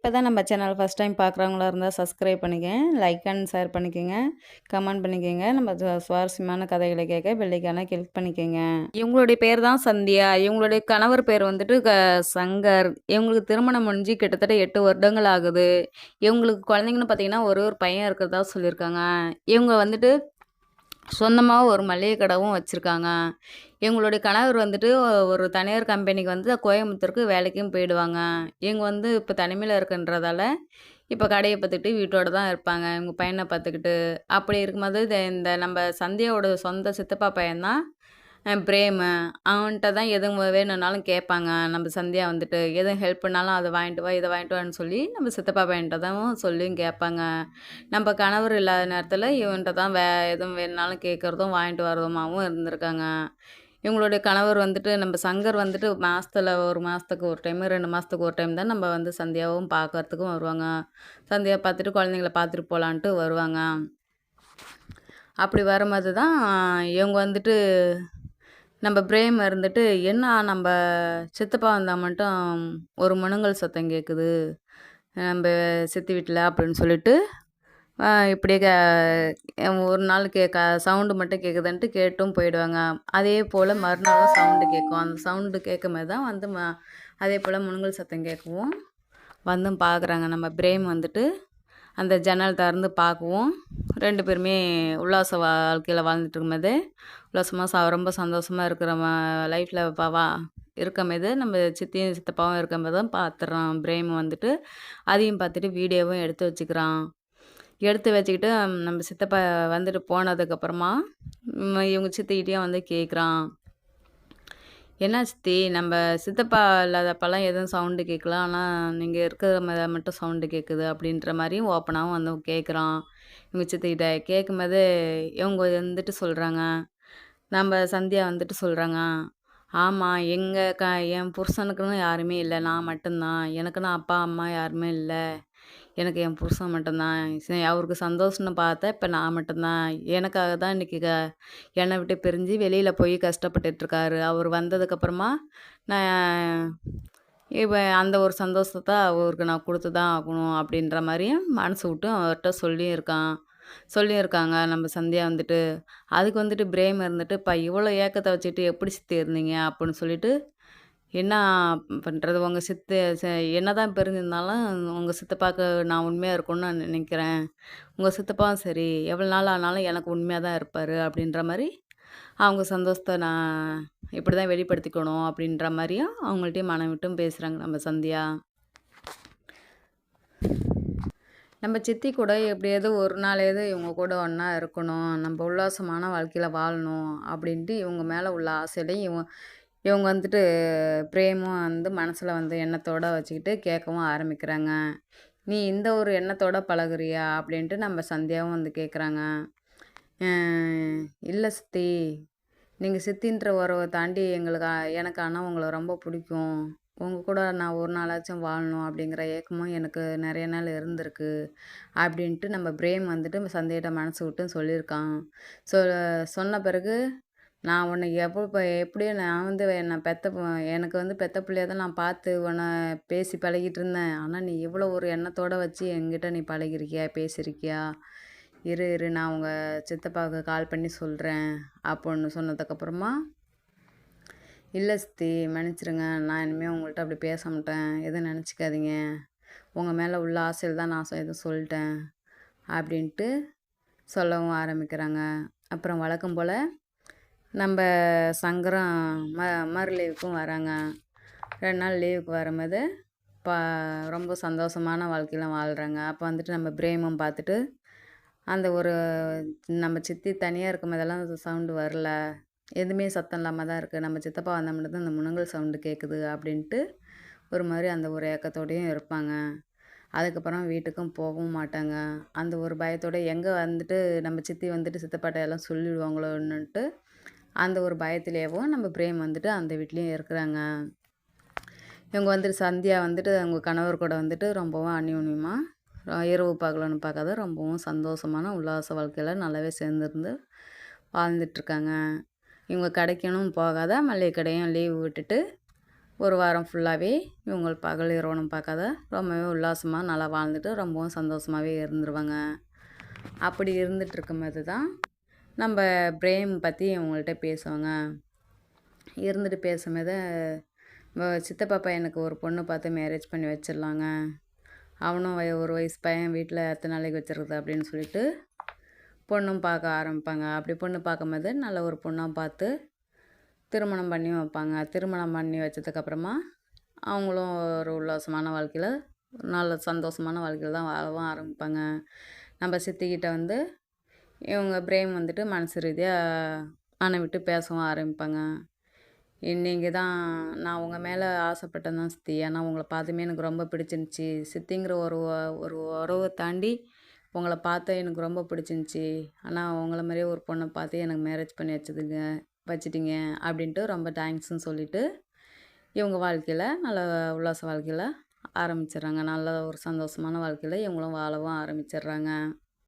இப்போ தான் நம்ம சேனல் ஃபஸ்ட் டைம் பார்க்குறவங்களா இருந்தால் சப்ஸ்கிரைப் பண்ணிக்கங்க லைக் அண்ட் ஷேர் பண்ணிக்கோங்க கமெண்ட் பண்ணிக்கோங்க. நம்ம சுவாரஸ்யமான கதைகளை கேட்க வெள்ளிக்கான கிளிக் பண்ணிக்கோங்க. இவங்களுடைய பேர் தான் சந்தியா. இவங்களுடைய கணவர் பேர் வந்துட்டு க சங்கர். இவங்களுக்கு திருமணம் முடிஞ்சு கிட்டத்தட்ட எட்டு வருடங்கள் ஆகுது. இவங்களுக்கு குழந்தைங்கன்னு பார்த்தீங்கன்னா ஒரு ஒரு பையன் இருக்கிறதா சொல்லியிருக்காங்க. இவங்க வந்துட்டு சொந்தமாக ஒரு மளிகை கடவும் வச்சுருக்காங்க. எங்களுடைய கணவர் வந்துட்டு ஒரு தனியார் கம்பெனிக்கு வந்து கோயம்புத்தூருக்கு வேலைக்கும் போயிடுவாங்க. இவங்க வந்து இப்போ தனிமையில் இருக்குன்றதால இப்போ கடையை பார்த்துக்கிட்டு வீட்டோடு தான் இருப்பாங்க. இவங்க பையனை பார்த்துக்கிட்டு. அப்படி இருக்கும்போது இந்த இந்த நம்ம சந்தியாவோட சொந்த சித்தப்பா பையன்தான் பிரேமு அவன்கிட்ட தான் எதுவும் வேணும்னாலும் கேட்பாங்க. நம்ம சந்தியா வந்துட்டு எதுவும் ஹெல்ப் பண்ணாலும் அதை வாங்கிட்டு வா இதை வாங்கிட்டு வான்னு சொல்லி நம்ம சித்தப்பா பையன்கிட்ட தான் சொல்லியும் கேட்பாங்க. நம்ம கணவர் இல்லாத நேரத்தில் இவன்கிட்ட தான் வே எதுவும் வேணுனாலும் கேட்குறதும் வாங்கிட்டு வர்றதுமாகவும் இருந்திருக்காங்க. இவங்களுடைய கணவர் வந்துட்டு நம்ம சங்கர் வந்துட்டு மாதத்தில் ஒரு மாதத்துக்கு ஒரு டைம் ரெண்டு மாதத்துக்கு ஒரு டைம் தான் நம்ம வந்து சந்தியாவும் பார்க்கறதுக்கும் வருவாங்க. சந்தியா பார்த்துட்டு குழந்தைங்கள பார்த்துட்டு போகலான்ட்டு வருவாங்க. அப்படி வரும்போது தான் இவங்க வந்துட்டு நம்ம பிரேம் இருந்துட்டு என்ன நம்ம சித்தப்பா வந்தால் மட்டும் ஒரு முனங்கல் சத்தம் கேட்குது நம்ம சித்தி வீட்டில் அப்படின்னு சொல்லிட்டு இப்படியே க ஒரு நாள் கேட்க சவுண்டு மட்டும் கேட்குதுன்ட்டு கேட்டும் போயிடுவாங்க. அதே போல் மறுநாளும் சவுண்டு கேட்கும் அந்த சவுண்டு கேட்கும்போது தான் வந்து ம அதே போல் முனுங்கல் சத்தம் கேட்கவும் வந்தும் பார்க்குறாங்க நம்ம பிரேம் வந்துட்டு அந்த ஜன்னல் திறந்து பார்க்கவும். ரெண்டு பேருமே உல்லாச வாழ்க்கையில் வாழ்ந்துட்டு இருக்கும்போது உல்லாசமாக ச ரொம்ப சந்தோஷமாக இருக்கிற லைஃப்பில் பாவா இருக்கும்போது நம்ம சித்தியும் சித்தப்பாவும் இருக்கும்போது தான் பார்த்துறான் பிரேம் வந்துட்டு அதையும் பார்த்துட்டு வீடியோவும் எடுத்து வச்சுக்கிறான். எடுத்து வச்சுக்கிட்டு நம்ம சித்தப்பா வந்துட்டு போனதுக்கப்புறமா இவங்க சித்திக்கிட்டேயும் வந்து கேட்குறான் என்ன சித்தி நம்ம சித்தப்பா இல்லாதப்பெல்லாம் எதுவும் சவுண்டு கேட்கலாம் ஆனால் நீங்கள் இருக்கிற மாதிரி மட்டும் சவுண்டு கேட்குது அப்படின்ற மாதிரியும் ஓப்பனாகவும் வந்து கேட்குறான் இவங்க சித்திக்கிட்ட கேட்கும்போது இவங்க வந்துட்டு சொல்கிறாங்க நம்ம சந்தியா வந்துட்டு சொல்கிறாங்க ஆமாம் எங்கள் க என் புருஷனுக்குன்னு யாருமே இல்லை. நான் மட்டும்தான். எனக்குன்னு அப்பா அம்மா யாருமே இல்லை. எனக்கு என் புருஷன் மட்டும்தான். சரி, அவருக்கு சந்தோஷம்னு பார்த்தா இப்போ நான் மட்டும்தான். எனக்காக தான் இன்றைக்கி க என்னை விட்டு பிரிஞ்சு வெளியில் போய் கஷ்டப்பட்டுட்ருக்காரு அவர் வந்ததுக்கப்புறமா நான் இப்போ அந்த ஒரு சந்தோஷத்தை அவருக்கு நான் கொடுத்து தான் ஆகணும் அப்படின்ற மாதிரியும் மனசு விட்டு அவர்கிட்ட சொல்லியிருக்கான். சொல்லியிருக்காங்க. நம்ம சந்தியா வந்துட்டு அதுக்கு வந்துட்டு பிரேம் இருந்துட்டு இப்போ இவ்வளோ ஏக்கத்தை வச்சுட்டு எப்படி சித்தி இருந்தீங்க? அப்படின்னு சொல்லிட்டு என்ன பண்ணுறது உங்கள் சித்து என்ன தான் பிரிஞ்சிருந்தாலும் உங்கள் சித்தப்பாவுக்கு நான் உண்மையாக இருக்கணும்னு நான் நினைக்கிறேன். உங்கள் சித்தப்பாவும் சரி எவ்வளோ நாள் ஆனாலும் எனக்கு உண்மையாக தான் இருப்பார் அப்படின்ற மாதிரி அவங்க சந்தோஷத்தை நான் இப்படி தான் வெளிப்படுத்திக்கணும் அப்படின்ற மாதிரியும் அவங்கள்ட்டையும் மனம் விட்டும் பேசுகிறாங்க நம்ம சந்தியா. நம்ம சித்தி கூட எப்படியாவது ஒரு நாளையாவது இவங்க கூட ஒன்றா இருக்கணும். நம்ம உல்லாசமான வாழ்க்கையில் வாழணும் அப்படின்ட்டு இவங்க மேலே உள்ள ஆசையிலையும் இவங்க இவங்க வந்துட்டு பிரேமும் வந்து மனசில் வந்து எண்ணத்தோடு வச்சுக்கிட்டு கேட்கவும் ஆரம்பிக்கிறாங்க. நீ இந்த ஒரு எண்ணத்தோட பழகுறியா? அப்படின்ட்டு நம்ம சந்தியாவும் வந்து கேட்குறாங்க. இல்லை சித்தி. நீங்கள் சித்தின்ற உறவை தாண்டி எங்களுக்கு எனக்கு ஆனால் உங்களை ரொம்ப பிடிக்கும். உங்கள் கூட நான் ஒரு நாளாச்சும் வாழணும் அப்படிங்கிற ஏக்கமும் எனக்கு நிறைய நாள் இருந்திருக்கு அப்படின்ட்டு நம்ம பிரேம் வந்துட்டு சந்தையிட்ட மனசு விட்டு சொல்லியிருக்கான். சொ சொன்ன பிறகு நான் உன்னை எப்போ இப்போ எப்படியோ நான் வந்து நான் பெத்த எனக்கு வந்து பெத்த பிள்ளையாக தான் நான் பார்த்து உன்னை பேசி பழகிட்டு இருந்தேன். ஆனால் நீ இவ்வளோ ஒரு எண்ணத்தோட வச்சு என்கிட்ட நீ பழகிருக்கியா பேசியிருக்கியா இரு இரு நான் உங்கள் சித்தப்பாவுக்கு கால் பண்ணி சொல்கிறேன் அப்படின்னு சொன்னதுக்கப்புறமா இல்லை சித்தி மன்னிச்சிடுங்க நான் இனிமேல் உங்கள்கிட்ட அப்படி பேச மாட்டேன். எதுவும் நினச்சிக்காதீங்க. உங்கள் மேலே உள்ள ஆசையில் தான் நான் எதுவும் சொல்லிட்டேன். அப்படின்ட்டு சொல்லவும் ஆரம்பிக்கிறாங்க. அப்புறம் வழக்கம் போல் நம்ம சங்கரம் ம மறு லீவுக்கும் வராங்க. ரெண்டு நாள் லீவுக்கு வரும்போது பா ரொம்ப சந்தோஷமான வாழ்க்கையெல்லாம் வாழ்கிறாங்க அப்போ வந்துட்டு நம்ம பிரேமம் பார்த்துட்டு அந்த ஒரு நம்ம சித்தி தனியாக இருக்கும் போதெல்லாம் சவுண்டு வரல. எதுவுமே சத்தம் இல்லாமல் தான் இருக்குது நம்ம சித்தப்பா வந்தால் மட்டும்தான் இந்த முனங்கல் சவுண்டு கேட்குது அப்படின்ட்டு ஒரு மாதிரி அந்த ஒரு ஏக்கத்தோடையும் இருப்பாங்க. அதுக்கப்புறம் வீட்டுக்கும் போகவும் மாட்டாங்க. அந்த ஒரு பயத்தோட எங்கே வந்துட்டு நம்ம சித்தி வந்துட்டு சித்தப்பாட்ட எல்லாம் சொல்லிடுவாங்களோன்னுட்டு அந்த ஒரு பயத்திலேயும் நம்ம பிரேம் வந்துட்டு அந்த வீட்லேயும் இருக்கிறாங்க. இவங்க வந்துட்டு சந்தியா வந்துட்டு அவங்க கணவர் கூட வந்துட்டு ரொம்பவும் அந்யோன்யமாக இரவு பகலன்னு பார்க்காத ரொம்பவும் சந்தோஷமான உல்லாச வாழ்க்கையில் நல்லாவே சேர்ந்துருந்து வாழ்ந்துட்டுருக்காங்க இவங்க கடைக்கணும் போகாத மளிகை கடையும் லீவு விட்டுட்டு ஒரு வாரம் ஃபுல்லாகவே இவங்க பகல் இரவனும் பார்க்காத ரொம்பவே உல்லாசமாக நல்லா வாழ்ந்துட்டு ரொம்பவும் சந்தோஷமாகவே இருந்துருவாங்க. அப்படி இருந்துட்டு இருக்கும்போது தான் நம்ம பிரேம் பற்றி அவங்கள்ட்ட பேசுவாங்க. இருந்துட்டு பேசும்போது சித்தப்பா பையனுக்கு ஒரு பொண்ணு பார்த்து மேரேஜ் பண்ணி வச்சிடலாங்க. அவனும் வய- ஒரு வயசு பையன் வீட்டில் எத்தனை நாளைக்கு வச்சிருக்குது அப்படின்னு சொல்லிட்டு பொண்ணும் பார்க்க ஆரம்பிப்பாங்க. அப்படி பொண்ணு பார்க்கும்போது நல்ல ஒரு பொண்ணாக பார்த்து திருமணம் பண்ணி வைப்பாங்க. திருமணம் பண்ணி வச்சதுக்கப்புறமா அவங்களும் ஒரு உல்லாசமான வாழ்க்கையில் நல்ல சந்தோஷமான வாழ்க்கையில் தான் வாழவும் ஆரம்பிப்பாங்க. நம்ம சித்திக்கிட்ட வந்து இவங்க பிரேம் வந்துட்டு மனசு ரீதியாக மனை விட்டு பேசவும் ஆரம்பிப்பாங்க. நீங்கள் தான் நான் உங்கள் மேலே ஆசைப்பட்டேன் தான் சித்தி. ஏன்னா உங்களை பார்த்துமே எனக்கு ரொம்ப பிடிச்சிருந்துச்சி. சித்திங்கிற ஒரு ஒரு உறவை தாண்டி உங்களை பார்த்தா எனக்கு ரொம்ப பிடிச்சிருந்துச்சி. ஆனால் உங்களை மாதிரியே ஒரு பொண்ணை பார்த்து எனக்கு மேரேஜ் பண்ணி வச்சதுங்க வச்சிட்டிங்க அப்படின்ட்டு ரொம்ப தேங்க்ஸுன்னு சொல்லிட்டு இவங்க வாழ்க்கையில் நல்ல உல்லாச வாழ்க்கையில் ஆரம்பிச்சிடுறாங்க. நல்ல ஒரு சந்தோஷமான வாழ்க்கையில் இவங்களும் வாழவும் ஆரம்பிச்சிடுறாங்க.